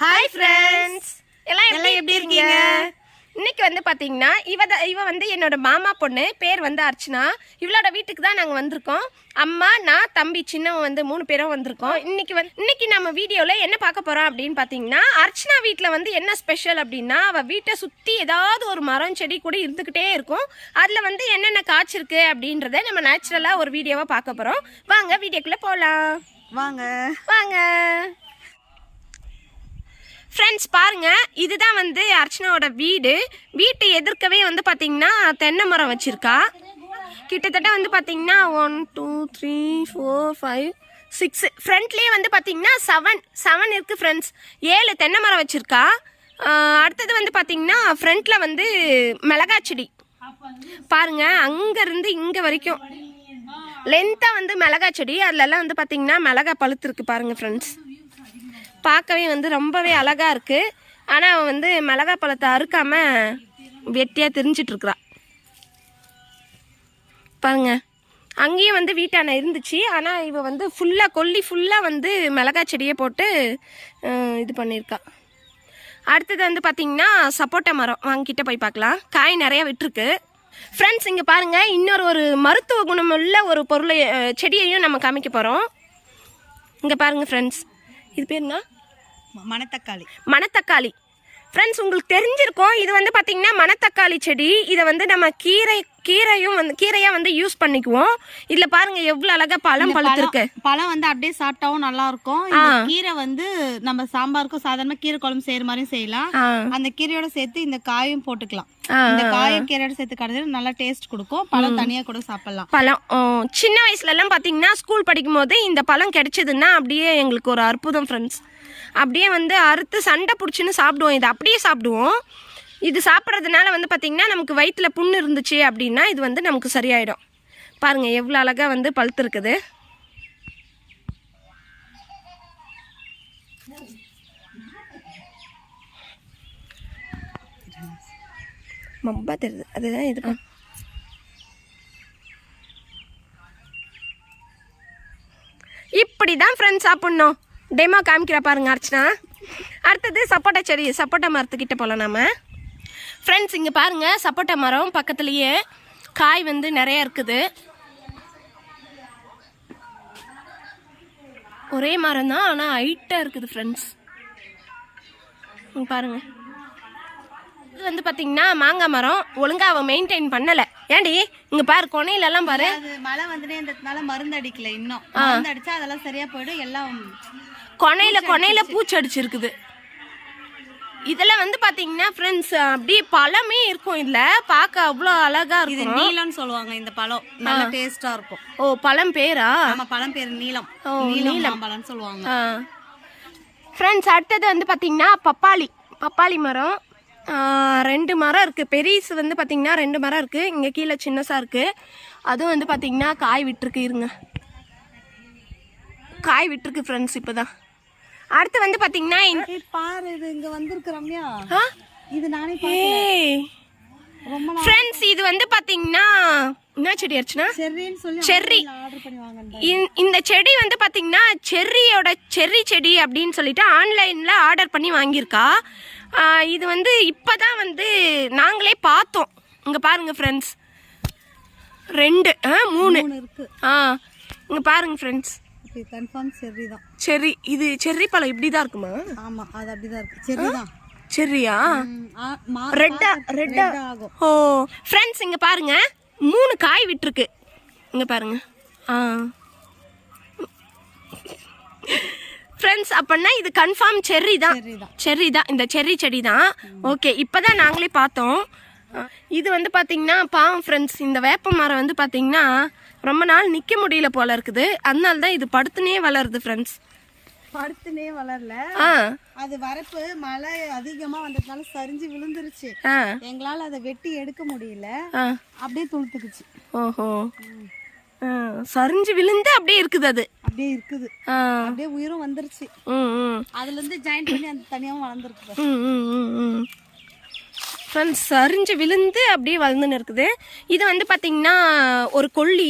Hi friends எல்லாம் எல்லாம் எப்படி இருக்கீங்க? இன்னைக்கு வந்து பாத்தீங்கன்னா இவ த- இவ வந்து என்னோட மாமா பொண்ணு பேர் வந்து அர்ச்சனா. இவளோட வீட்டுக்கு தான் நாங்க வந்திருக்கோம். அம்மா நான் தம்பி சின்னவன் வந்து மூணு பேரும் வந்திருக்கோம். இன்னைக்கு வந்து இன்னைக்கு நம்ம வீடியோல என்ன பார்க்க போறோம் அப்படின்னு பாத்தீங்கன்னா அர்ச்சனா வீட்ல வந்து என்ன ஸ்பெஷல் அப்படின்னா அவ வீட்டை சுத்தி ஏதாவது ஒரு மரம் செடி கூட இருந்துகிட்டே இருக்கும். அதுல வந்து என்னென்ன காய்ச்சிருக்கு அப்படின்றத நம்ம நேச்சுரலா ஒரு வீடியோவா பார்க்க போறோம். வாங்க வீடியோக்குள்ள போலாம். வாங்க. வாங்க. ஃப்ரெண்ட்ஸ் பாருங்க. இதுதான் வந்து அர்ச்சனாவோட வீடு. வீட்டு எதிர்க்கவே வந்து பார்த்திங்கன்னா தென்னை மரம் வச்சுருக்கா. கிட்டத்தட்ட வந்து பார்த்திங்கன்னா one two three four five six ஃப்ரண்ட்லேயே வந்து பார்த்திங்கன்னா செவன் செவன் இருக்குது ஃப்ரெண்ட்ஸ் ஏழு தென்னை மரம் வச்சுருக்கா. அடுத்தது வந்து பார்த்திங்கன்னா ஃப்ரண்ட்டில் வந்து மிளகா செடி. பாருங்கள் அங்கேருந்து இங்கே வரைக்கும். லென்த்தாக வந்து மிளகா செடி. அதிலெல்லாம் வந்து பாத்தீங்கன்னா மிளகா பழுத்துருக்கு பாருங்க ஃப்ரெண்ட்ஸ் பார்க்கவே வந்து ரொம்பவே அழகாக இருக்குது ஆனால் அவன் வந்து மிளகா பழத்தை அறுக்காமல் வெட்டியாக தெரிஞ்சிட்டு பாருங்க. அங்கேயும் வந்து வீட்டான இருந்துச்சு. ஆனால் இவ வந்து ஃபுல்லாக கொல்லி ஃபுல்லாக வந்து மிளகாய் செடியை போட்டு இது பண்ணியிருக்கா. அடுத்தது வந்து பார்த்திங்கன்னா சப்போட்டா மரம். வாங்கிட்ட போய் பார்க்கலாம். காய் நிறையா விட்டுருக்கு. ஃப்ரெண்ட்ஸ் இங்கே பாருங்கள் இன்னொரு ஒரு மருத்துவ குணமுள்ள ஒரு பொருளை செடியையும் நம்ம காமிக்க போகிறோம் இங்கே பாருங்கள் ஃப்ரெண்ட்ஸ் இது பேர் என்ன? மணத்தக்காளி. மணத்தக்காளி. ஃப்ரெண்ட்ஸ் உங்களுக்கு தெரிஞ்சிருக்கும். இது வந்து பாத்தீங்கன்னா மணத்தக்காளி செடி. இதை வந்து நம்ம கீரை கீரையும் வந்து கீரையா வந்து யூஸ் பண்ணிக்குவோம். இதுல பாருங்க எவ்வளவு அழகா பழம் பழுத்திருக்கு. பழம் வந்து அப்படியே சாப்பிட்டாவும் நல்லா இருக்கும் கீரை வந்து நம்ம சாம்பாருக்கும் சாதாரண கீரை குழம்பு செய்யற மாதிரியும் செய்யலாம். அந்த கீரையோட சேர்த்து இந்த காயும் போட்டுக்கலாம். இந்த காயும் கீரையோட சேர்த்து கடைசியில் நல்லா டேஸ்ட் கொடுக்கும். பழம் தனியா கூட சாப்பிடலாம். பழம் சின்ன வயசுல எல்லாம் பாத்தீங்கன்னா ஸ்கூல் படிக்கும் போது இந்த பழம் கிடைச்சதுன்னா அப்படியே எங்களுக்கு ஒரு அற்புதம் ஃப்ரெண்ட்ஸ் அப்படியே வந்து அறுத்து சண்டை பிடிச்சின்னு சாப்பிடுவோம். இது அப்படியே சாப்பிடுவோம். இது சாப்பிட்றதுனால வந்து பார்த்திங்கன்னா நமக்கு வயிற்றில் புண்ணு இருந்துச்சு அப்படின்னா இது வந்து நமக்கு சரியாயிடும். பாருங்கள் எவ்வளோ அழகாக வந்து பழுத்திருக்குது. மம்பா தெரியுது. அதுதான் இது. இப்படி தான் ஃப்ரெண்ட்ஸ் சாப்பிட்ணும். டெமோ காமிக்கிற பாருங்க அர்ச்சனா. அடுத்தது சப்போட்டா செடி சப்போட்டா மரத்துக்கிட்ட போகலாம் நாம. ஃப்ரெண்ட்ஸ் இங்கே பாருங்க சப்போட்டா மரம் பக்கத்துலேயே காய் வந்து நிறைய இருக்குது. ஒரே மரம் தான் ஆனால் ஹைட்டாக இருக்குது ஃப்ரெண்ட்ஸ் பாருங்க. இது வந்து பார்த்தீங்கன்னா மாங்காய் மரம். ஒழுங்கா அவன் மெயின்டைன் பண்ணலை. ஏண்டி இங்கே பாரு கொனையிலலாம் பாரு. மழை வந்துட்டே இருந்ததுனால மருந்து அடிக்கல இன்னும். மருந்து அடிச்சா அதெல்லாம் சரியா போயிடும். எல்லாம் கொனையில கொனையில பூச்சடிச்சிருக்குது. இதெல்லாம் வந்து பாத்தீங்கன்னா ஃப்ரெண்ட்ஸ் அப்படியே பழமே இருக்கும் இதுல பார்க்க அவ்வளோ அழகா இது இருக்கும். நீலம்னு சொல்லுவாங்க இந்த பழம். நல்ல டேஸ்டா இருக்கும். ஓ பழம் பேரா? நம்ம பழம் பேர் நீலம் ஓ, நீலம் மாம்பழம்னு சொல்லுவாங்க. ஃப்ரெண்ட்ஸ் அடுத்தது வந்து பாத்தீங்கன்னா பப்பாளி. பப்பாளி மரம். ரெண்டு மரம் இருக்கு. பெரிசு வந்து பாத்தீங்கன்னா ரெண்டு மரம் இருக்கு. இங்க கீழே சின்னசா இருக்கு. அதுவும் வந்து பாத்தீங்கன்னா காய் விட்டுருக்கு இருங்க. காய் விட்டுருக்கு ஃப்ரெண்ட்ஸ் இப்போதான். அடுத்து வந்து பாத்தீங்கன்னா பாரு இது இங்க வந்திருக்கு ரம்யா? இது நானே ஃப்ரெண்ட்ஸ் இது வந்து பாத்தீங்கன்னா என்ன செடி சொல்லி செர்ரி. இந்த- செடி வந்து பாத்தீங்கன்னா செர்ரியோட செர்ரி செடி அப்படின்னு சொல்லிட்டு ஆன்லைன்ல ஆர்டர் பண்ணி வாங்கியிருக்கா. இது வந்து இப்பதான் வந்து நாங்களே பார்த்தோம். இங்க பாருங்க ஃப்ரெண்ட்ஸ் ரெண்டு மூணு. இருக்கு. ஆ இங்க பாருங்க ஃப்ரெண்ட்ஸ் இது கன்ஃபார்ம் செர்ரி தான். செர்ரி இது செர்ரி பழம் இப்படி தான் இருக்குமா? ஆமா அது அப்படிதான் இருக்கு. செர்ரி தான். செர்ரியா ரெட்டா ரெட்டா ஆகும். ஓ ஃப்ரெண்ட்ஸ் இங்க பாருங்க. மூணு காய் விட்டுருக்கு. இங்க பாருங்க. ஆ. ஃப்ரெண்ட்ஸ் அப்படின்னா இது கன்ஃபார்ம் செர்ரி தான். செர்ரி தான். தான். இந்த செர்ரி செடி தான். ஓகே இப்பதான் நாங்களே பார்த்தோம். இது வந்து பாத்தீங்கன்னா பாவம் ஃப்ரெண்ட்ஸ் இந்த வேப்ப மரம் வந்து பாத்தீங்கன்னா ரொம்ப நாள் நிக்க முடியல போல இருக்குது. அதனால தான் இது படுத்துனே வளருது ஃப்ரெண்ட்ஸ் படுத்துனே வளரல. அது வரப்பு மழை அதிகமா வந்ததுனால சரிஞ்சு விழுந்துருச்சு. எங்களால அதை வெட்டி எடுக்க முடியல. அப்படியே துளுத்துக்குச்சு. ஓஹோ. சரிஞ்சு விழுந்து அப்படியே இருக்குது அது. அப்படியே இருக்குது. அப்படியே உயிரும் வந்துருச்சு. அதுல இருந்து ஜாயின் பண்ணி அந்த தனியாவும் வளர்ந்துருக்கு. ஃப்ரெண்ட்ஸ் சரிஞ்சு விழுந்து அப்படியே வளர்ந்துன்னு இருக்குது. இது வந்து பார்த்தீங்கன்னா ஒரு கொல்லி.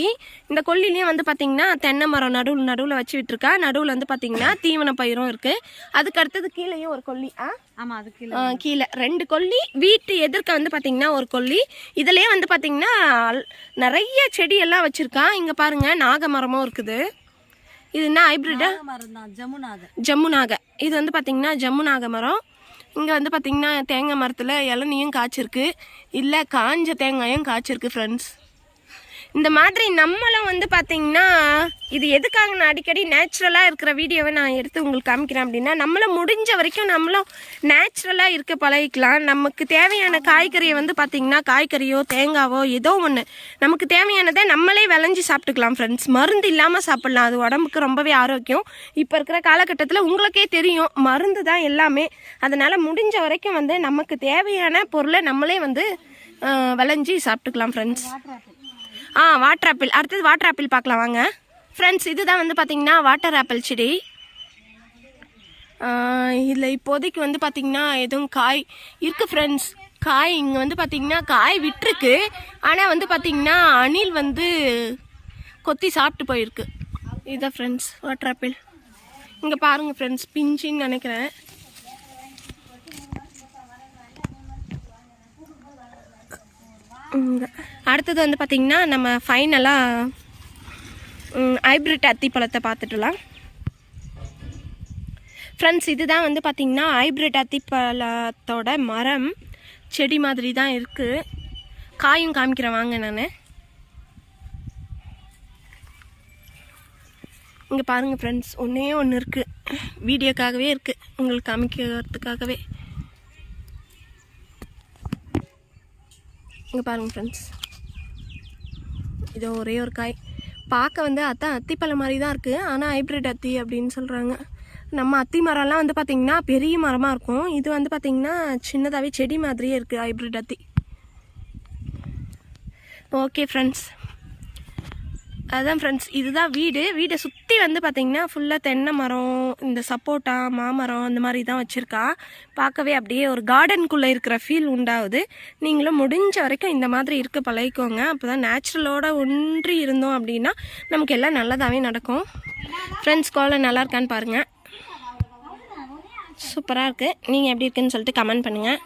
இந்த கொல்லிலையும் வந்து பார்த்தீங்கன்னா தென்னை மரம் நடுவில் நடுவில் வச்சு விட்டுருக்கா. நடுவில் வந்து பார்த்தீங்கன்னா தீவன பயிரும் இருக்குது அதுக்கு அடுத்தது கீழேயும் ஒரு கொல்லி. ஆ? ஆமா அதுக்கு ஆ, கீழே. ரெண்டு கொல்லி. வீட்டு எதிர்க்க வந்து பார்த்தீங்கன்னா ஒரு கொல்லி. இதுலயே வந்து பார்த்தீங்கன்னா நிறைய செடி எல்லாம் வச்சிருக்கா. இங்க பாருங்க நாக மரமும் இருக்குது. இது என்ன ஹைபிரிடா மரம் தான் ஜமுனாக. ஜம்முநாக இது வந்து பார்த்தீங்கன்னா ஜம்முநாக மரம். இங்கே வந்து பார்த்திங்கன்னா தேங்காய் மரத்தில் இளநியும் காய்ச்சிருக்கு. இல்லை காஞ்ச தேங்காயும் காய்ச்சிருக்கு ஃப்ரெண்ட்ஸ் இந்த மாதிரி நம்மளும் வந்து பார்த்தீங்கன்னா இது எதுக்காக நான் அடிக்கடி நேச்சுரலாக இருக்கிற வீடியோவை நான் எடுத்து உங்களுக்கு காமிக்கிறேன் அப்படின்னா நம்மளும் முடிஞ்ச வரைக்கும் நம்மளும் நேச்சுரலாக இருக்க பழகிக்கலாம். நமக்கு தேவையான காய்கறியை வந்து பார்த்திங்கன்னா காய்கறியோ தேங்காவோ ஏதோ ஒன்று நமக்கு தேவையானதை நம்மளே விளைஞ்சி சாப்பிட்டுக்கலாம் ஃப்ரெண்ட்ஸ் மருந்து இல்லாமல் சாப்பிட்லாம். அது உடம்புக்கு ரொம்பவே ஆரோக்கியம். இப்போ இருக்கிற காலகட்டத்தில் உங்களுக்கே தெரியும் மருந்து தான் எல்லாமே. அதனால் முடிஞ்ச வரைக்கும் வந்து நமக்கு தேவையான பொருளை நம்மளே வந்து விளைஞ்சி சாப்பிட்டுக்கலாம் ஃப்ரெண்ட்ஸ் ஆ வாட்டர் ஆப்பிள் அடுத்தது வாட்டர் ஆப்பிள் பார்க்கலாம் வாங்க. ஃப்ரெண்ட்ஸ் இதுதான் வந்து பார்த்தீங்கன்னா வாட்டர் ஆப்பிள் செடி. இதில் இப்போதைக்கு வந்து பார்த்திங்கன்னா எதுவும் காய் இருக்குது ஃப்ரெண்ட்ஸ் காய் இங்கே வந்து பார்த்தீங்கன்னா காய் விட்டுருக்கு. ஆனால் வந்து பார்த்திங்கன்னா அணில் வந்து கொத்தி சாப்பிட்டு போயிருக்கு. இதுதான் ஃப்ரெண்ட்ஸ் வாட்டர் ஆப்பிள் இங்கே பாருங்கள் ஃப்ரெண்ட்ஸ் பிஞ்சின்னு நினைக்கிறேன். அடுத்தது வந்து பார்த்திங்கன்னா நம்ம ஃபைனலாக ஹைப்ரிட் அத்திப்பழத்தை பார்த்துட்டுலாம் ஃப்ரெண்ட்ஸ் இதுதான் வந்து பார்த்திங்கன்னா ஹைப்ரிட் அத்திப்பழத்தோட மரம். செடி மாதிரி தான் இருக்குது காயும் காமிக்கிறேன் வாங்க நான். இங்கே பாருங்கள் ஃப்ரெண்ட்ஸ் ஒன்றே ஒன்று இருக்குது வீடியோக்காகவே இருக்குது உங்களுக்கு காமிக்கிறதுக்காகவே. இங்கே பாருங்கள் ஃப்ரெண்ட்ஸ் இதோ ஒரே ஒரு காய். பார்க்க வந்து அத்தான் அத்திப்பழம் மாதிரி தான் இருக்குது ஆனால் ஹைப்ரிட் அத்தி அப்படின்னு சொல்கிறாங்க நம்ம அத்தி மரம்லாம் வந்து பார்த்திங்கன்னா பெரிய மரமாக இருக்கும். இது வந்து பார்த்திங்கன்னா சின்னதாகவே செடி மாதிரியே இருக்குது ஹைப்ரிட் அத்தி. ஓகே ஃப்ரெண்ட்ஸ் அதுதான் ஃப்ரெண்ட்ஸ் இதுதான் வீடு. வீடை சுற்றி வந்து பார்த்திங்கன்னா ஃபுல்லாக தென்னை மரம் இந்த சப்போட்டா மாமரம் அந்த மாதிரி தான் வச்சுருக்கா. பார்க்கவே அப்படியே ஒரு கார்டனுக்குள்ளே இருக்கிற ஃபீல் உண்டாகுது. நீங்களும் முடிஞ்ச வரைக்கும் இந்த மாதிரி இருக்க பழகிக்கோங்க. அப்போ தான் நேச்சுரலோட ஒன்றி இருந்தோம் அப்படின்னா நமக்கு எல்லாம் நல்லதாகவே நடக்கும். ஃப்ரெண்ட்ஸ் கோலம் நல்லா இருக்கான்னு பாருங்கள் சூப்பராக இருக்குது நீங்கள் எப்படி இருக்குன்னு சொல்லிட்டு கமெண்ட் பண்ணுங்கள்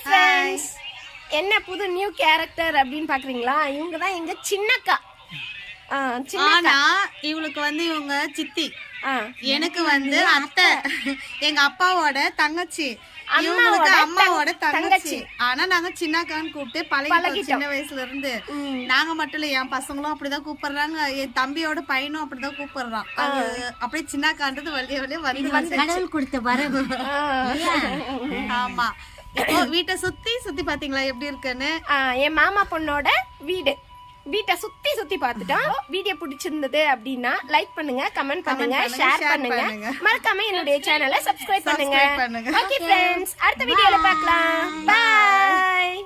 ஹாய் ஃப்ரெண்ட்ஸ் என்ன புது நியூ கேரக்டர் அப்படின்னு பார்க்குறீங்களா? இவங்க தான் எங்கள் சின்னக்கா. ஆனா இவளுக்கு வந்து இவங்க சித்தி. எனக்கு வந்து அத்தை. எங்க அப்பாவோட தங்கச்சி. இவங்களுக்கு அம்மாவோட தங்கச்சி. ஆனா நாங்க சின்னக்கான்னு கூப்பிட்டு பழகிட்டோம் சின்ன வயசுல இருந்து. நாங்க மட்டும் இல்ல என் பசங்களும் அப்படிதான் கூப்பிடுறாங்க. என் தம்பியோட பையனும் அப்படிதான் கூப்பிடுறான். அது அப்படியே சின்னக்கான்றது வழிய வழிய வந்து கடவுள் கொடுத்த வரவு. ஆமா. வீட்டை சுத்தி சுத்தி பாத்தீங்களா? எப்படி இருக்குன்னு? என் மாமா பொண்ணோட வீடு. வீட்டை சுத்தி சுத்தி பார்த்துட்டோம். வீடியோ பிடிச்சிருந்தது அப்படின்னா லைக் பண்ணுங்க கமெண்ட் பண்ணுங்க ஷேர் பண்ணுங்க. மறக்காம என்னுடைய சேனலை சப்ஸ்கிரைப் பண்ணுங்க. ஓகே ஃப்ரெண்ட்ஸ் அடுத்த வீடியோல பார்க்கலாம். பாய்